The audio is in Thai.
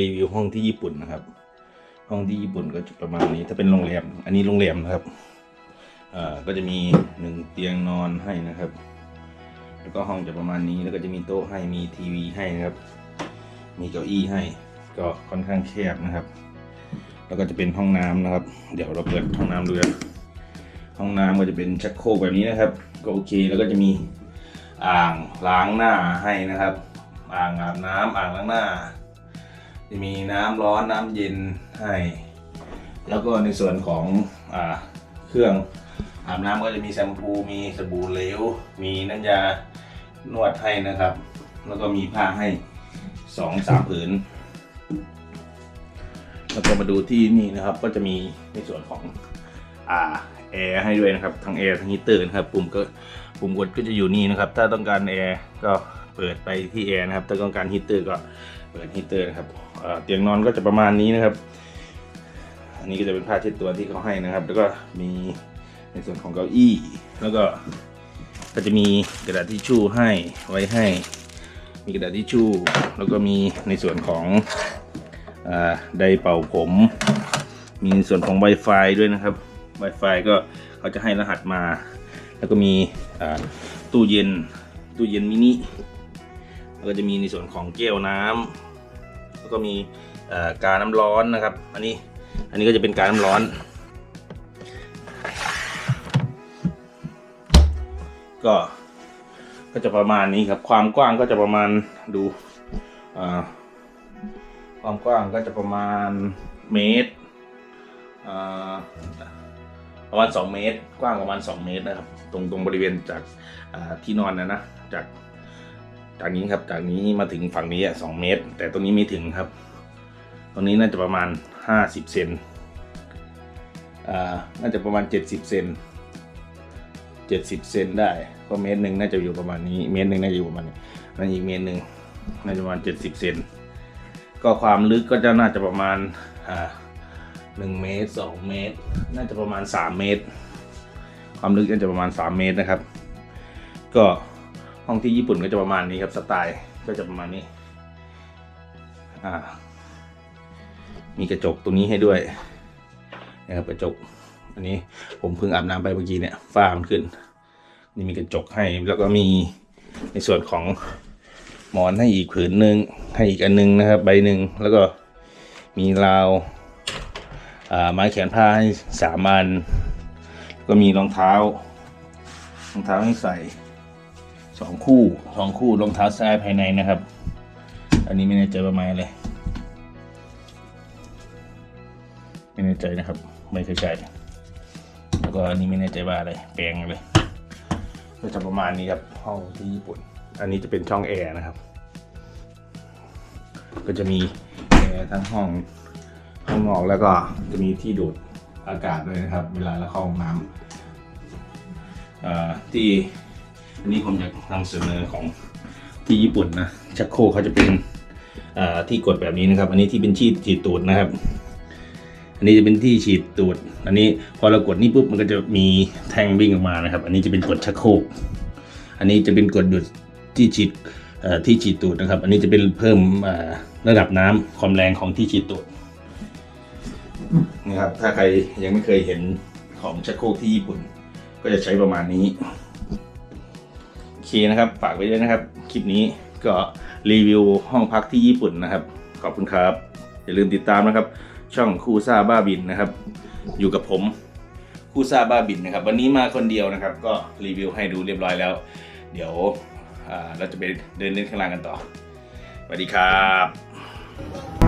รีวิวห้องที่ญี่ปุ่นนะครับ ห้องที่ญี่ปุ่นก็จะประมาณนี้ ถ้าเป็นโรงแรม อันนี้โรงแรมนะครับอ่าก็จะมีหนึ่งเตียงนอนให้นะครับ แล้วก็ห้องจะประมาณนี้ แล้วก็จะมีโต๊ะให้ มีทีวีให้นะครับ มีเก้าอี้ให้ ก็ค่อนข้างแคบนะครับ แล้วก็จะเป็นห้องน้ำนะครับ เดี๋ยวเราเปิดห้องน้ำดูนะห้องน้ำก็จะเป็นชักโครกแบบนี้นะครับ ก็โอเค แล้วก็จะมีอ่างล้างหน้าให้นะครับ อ่างอาบน้ำอ่างล้างหน้า จะมีน้ำร้อนน้ำเย็นให้ แล้วก็ในส่วนของอเครื่องอาบน้ำก็จะมีแชมพูมีสบู่เหลว มีน้ำยานวดให้นะครับ แล้วก็มีผ้าให้สองสามผืน แล้วก็มาดูที่นี่นะครับก็จะมีในส่วนของอ่าแอร์ให้ด้วยนะครับทั้งแอร์ทั้งฮีเตอร์นะครับปุ่มก็ปุ่มกดก็จะอยู่นี่นะครับ ถ้าต้องการแอร์ก็เปิดไปที่แอร์นะครับ ถ้าต้องการฮีเตอร์ก็เปิดฮีเตอร์นะครับ เตียงนอนก็จะประมาณนี้นะครับ อันนี้ก็จะเป็นผ้าเช็ดตัวที่เขาให้นะครับ แล้วก็มีในส่วนของเก้าอี้ แล้วก็ก็จะมีกระดาษทิชชู่ให้ไว้ให้ มีกระดาษทิชชู่ แล้วก็มีในส่วนของอไดร์เป่าผม มีส่วนของ Wi-Fi ด้วยนะครับ Wi-Fi ก็เขาจะให้รหัสมา แล้วก็มีตู้เย็นตู้เย็นมินิแล้วก็จะมีในส่วนของแก้วน้ำ แล้วก็มีกาน้ำร้อนนะครับ อันนี้อันนี้ก็จะเป็นกาน้ำร้อน ก็ก็จะประมาณนี้ครับ ความกว้างก็จะประมาณดูความกว้างก็จะประมาณเมตรประมาณ 2 เมตร กว้างประมาณ 2 เมตรนะครับ ตรงตรงบริเวณจากที่นอนนะนะจาก จากนี้ครับจากนี้มาถึงฝั่งนี้อะสองเมตร แต่ตรงนี้ไม่ถึงครับ ตรงนี้น่าจะประมาณ 50เซนอ่าน่าจะประมาณ 70เซน70เซนได้ก็เมตรหนึ่งน่าจะอยู่ประมาณนี้ เมตรหนึ่งน่าจะอยู่ประมาณนี้นั่นอีกเมตรหนึ่งน่าจะประมาณ 70เซนก็ความลึกก็จะน่าจะประมาณอ่าหนึ่งเมตรสองเมตร น่าจะประมาณ3เมตร ความลึกน่าจะประมาณ3เมตรนะครับ ก็ ห้องที่ญี่ปุ่นก็จะประมาณนี้ครับสไตล์ก็จะประมาณนี้อ่ามีกระจกตรงนี้ให้ด้วยนะครับกระจก อันนี้ผมเพิ่งอาบน้ำไปเมื่อกี้เนี่ยฝ้ามันขึ้น นี่มีกระจกให้แล้วก็มีในส่วนของหมอนให้อีกผืนหนึ่งให้อีกอันหนึงนะครับ ใบหนึ่งแล้วก็มีราวอ่าไม้แขวนผ้าให้สามอันแล้วก็มีรองเท้ารองเท้าให้ใส่ สองคู่สองคู่รองเท้าแท้ายภายในนะครับ อันนี้ไม่แน่ใจว่าไม้อะไรไม่แน่ใจนะครับ ไม่เคยใช้แล้วก็อันนี้ไม่แน่ใจว่าอะไรแปลงอะไรก็จะประมาณนี้ครับห้องที่ญี่ปุ่น อันนี้จะเป็นช่องแอร์นะครับ ก็จะมีแอร์ทั้งห้องข้างนอกแล้วก็จะมีที่ดูดอากาศด้วยนะครับ เวลาเราเข้าห้องน้ำที่ อันนี้ผมอยากนำเสนอของที่ญี่ปุ่นนะชักโครกเขาจะเป็นที่กดแบบนี้นะครับ อันนี้ที่เป็นชีดฉีดตูดนะครับ อันนี้จะเป็นที่ฉีดตูด อันนี้พอเรากดนี่ปุ๊บมันก็จะมีแท่งวิ่งออกมานะครับ อันนี้จะเป็นกดชักโครกอันนี้จะเป็นกดหยุดที่ฉีดที่ฉีดตูดนะครับ อันนี้จะเป็นเพิ่มระดับน้ำความแรงของที่ฉีดตูดนะครับ ถ้าใครยังไม่เคยเห็นของชักโครกที่ญี่ปุ่น ก็จะใช้ประมาณนี้ เคนะครับ ฝากไว้ด้วยนะครับ คลิปนี้ก็รีวิวห้องพักที่ญี่ปุ่นนะครับ ขอบคุณครับ อย่าลืมติดตามนะครับ ช่องคูซ่าบ้าบินนะครับ อยู่กับผมคูซ่าบ้าบินนะครับ วันนี้มาคนเดียวนะครับ ก็รีวิวให้ดูเรียบร้อยแล้ว เดี๋ยวเราจะไปเดินเล่นข้างล่างกันต่อสวัสดีครับ